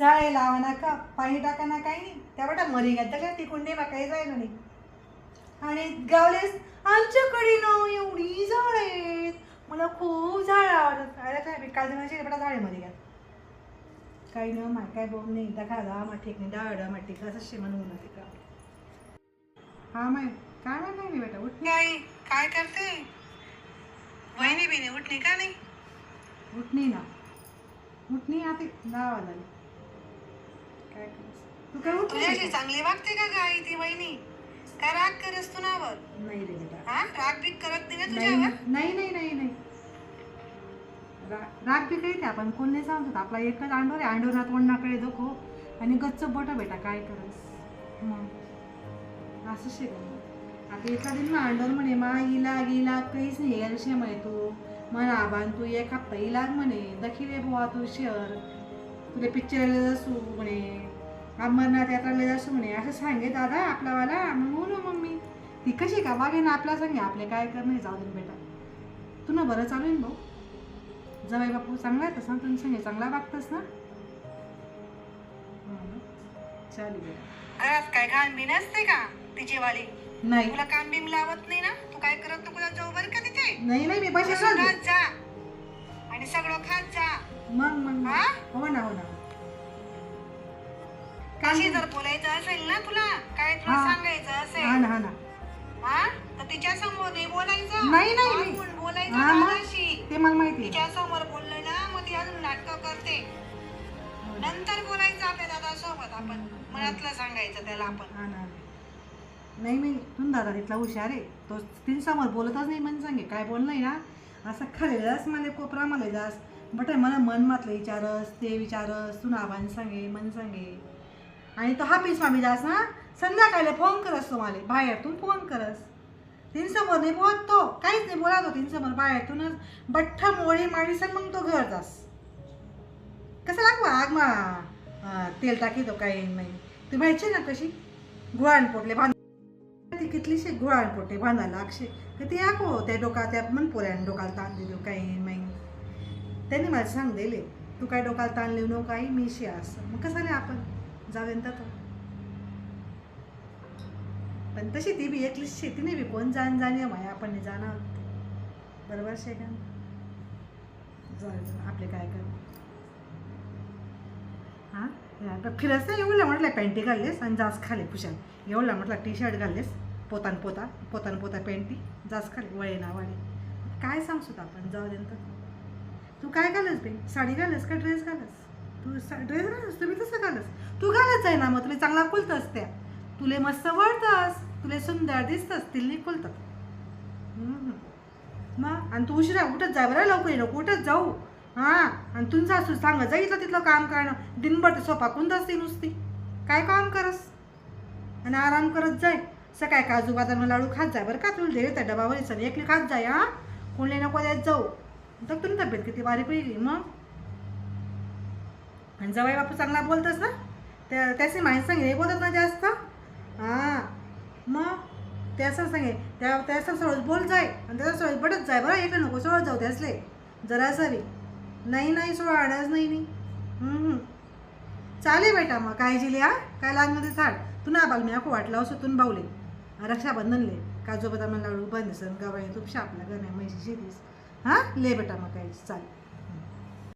झाडे लावा नका पाणी टाका ना काही. नाही त्या बेटा मरी घ्या तर तिकून दे काही जायला नाही. आणि गावलेस आमच्याकडे ना एवढी झाड आहेत. मला खूप झाड आवडतात. अरे काय काल माझी बेटा झाडे मध्ये घ्या काही न माय काय बोल नाही. दाखा मा ठीक नाही डाळ मा ठीक असं शे म्हणून म्हणते का? हा माय काय माय नाही बेटा? उठ नाही काय करते? वहिनी बिनी उठली का नाही? उठणी ना. उठणी आता दहा वाजले. तू काय उठ तुझ्याशी चांगली वागते का गाई ती वहिनी? काय राग करस तू नावर नाही रे बेटा. हा? राग करत नाही ना नाही तुझ्यावर? नाही नाही नाही नाही. रा- राग बी काही आपण. कोण नाही सांगतो आपला एकच अंडोर आहे. अंडोरा तोंडाकडे दखो. आणि गच्च बोट बेटा. काय करस? मग? असं शिकव आता एका दिन मग अंडोर म्हणे मा इला गेला काहीच नाही. याविषयी म्हणे तू. म्हणा आबान तू. एक हप्ता इलाग म्हणे. दखिले बुवा तू शहर. तुला पिक्चरला जासू म्हणे. अमरनाथ यात्राला जासू म्हणे असं सांगे दादा आपलावाला मग हो ना मम्मी. ती कशी का? वागे ना आपला सांगे आपले काय करणे जाऊ दे बेटा. तू ना बरं चालू भाऊ. जवाई बापू चांगला आहे तसा तुम्ही सांगे चांगला वागतस ना. हो? चालेल बेटा. काय घाण बी नसते का तिची वाली नाही. तुला काम बिम लावत नाही ना? तू काय करत नको जाऊ बरं का तिथे? नाही नाही मी पैसे जा. आणि सगळं खात जा. मग मग. हा? हो ना. हो कशी जर बोलायचं असेल ना तुला काय तुला हा. सांगायचं हा असेल ना हा ना. हा? तर तिच्या समोर नाही बोलायचं? नाही, नाही, बोलायचं हा, मग? ते मला माहिती आहे. तिच्या समोर बोललं ना मग ती अजून नाटक करते. नंतर बोलायचं आपल्या दादा सोबत आपण. मनातलं सांगायचं त्याला आपण. हा ना नाही नाही तू दादा तिथला हुशार आहे. तो तीन समोर बोलतच नाही मन सांगे. काय बोल नाही ना? असं खाली जास मला कोपरा मला जास बट मला मन मातलं विचारस ते विचारस तू नावान सांगे मन सांगे. आणि तो हा मामी जास ना संध्याकाळी फोन करस तो मला बाहेरतून फोन करस तिनसमोर नाही बोलत तो काहीच नाही बोला तो तिनसमोर बाहेरतूनच. बठ्ठ मोळी माडी मग तो घर जास. कसं लागवा आग मा? तेल टाकी तो काही नाही तू माहिती ना कशी? गुळाण पोटले बांध ती कितलीशी गुळाण पोटे बांधायला लागशे. तर ती आको हो, त्या डोका त्या मन पोऱ्यान डोकाला ताण दिलो काही नाही त्यांनी मला सांग दिले तू काय डोकाला ताण लिहू नको काही मी असं. मग कसं आपण? जावेन तर पण तशी ती बी एकलीच शेती नाही बी. कोण जाण जाणे माय आपण नाही जाणार. बरोबर शे का? जाऊ आपले काय कर. हां? फिरस नाही एवढं म्हटलं पॅन्टी घाललेस आणि जास खाले पुशाल एवढं म्हटलं टी शर्ट घाललेस पोतान पोता पोतान पोता पॅन्टी जास खाले वळे ना वळे. काय सांगसू आपण जाऊ दे तर तू काय घालस बे? साडी घालस का ड्रेस घालस? तू ड्रेस घालस तुम्ही तसं घालस तू घालत आहे ना मग तुला चांगला खुलतस त्या. तुले मस्त वळतस तुले सुंदर दिसतस तिल्ली खुलतात मग आणि तू उशिरा उठत जा बरं लवकर नको उठत जाऊ. हां आणि तुमचं असू सांग जा इथलं तिथलं काम करणं. दिनभर सोपा कोणतं असते नुसती. काय काम करस? आणि आराम करत जाय. सकाळी काजू बदाम लाडू खात जाय बरं का तुला देत त्या डबावर एकली खात जाय हां. कोणले नको द्यायत जाऊ. तर तुला तब्येत किती बारीक होईल मग. आणि जवाई बापू चांगला बोलतोस ना? त्या त्याची माहिती सांगे हे बोलत ना जास्त. हां. मग? त्याचं सांगे त्या त्याचं सरळ बोल जाय आणि त्याचा सरळ बडत जाय. बरं एकलं नको सोळत जाऊ त्यासले जरा सरी नाही नाही सोळा आणाच नाही नाही. चालेल बेटा मग काळजी लिहा काय लागणार ते झाड तू ना बाल मी ako वाटला असो तून बावले रक्षाबंधनले. काजू बदाम लाडू बंद सण गवाई तूप शापला गण्या म्हैशी शिरीस हां? ले बेटा मग काही चालेल.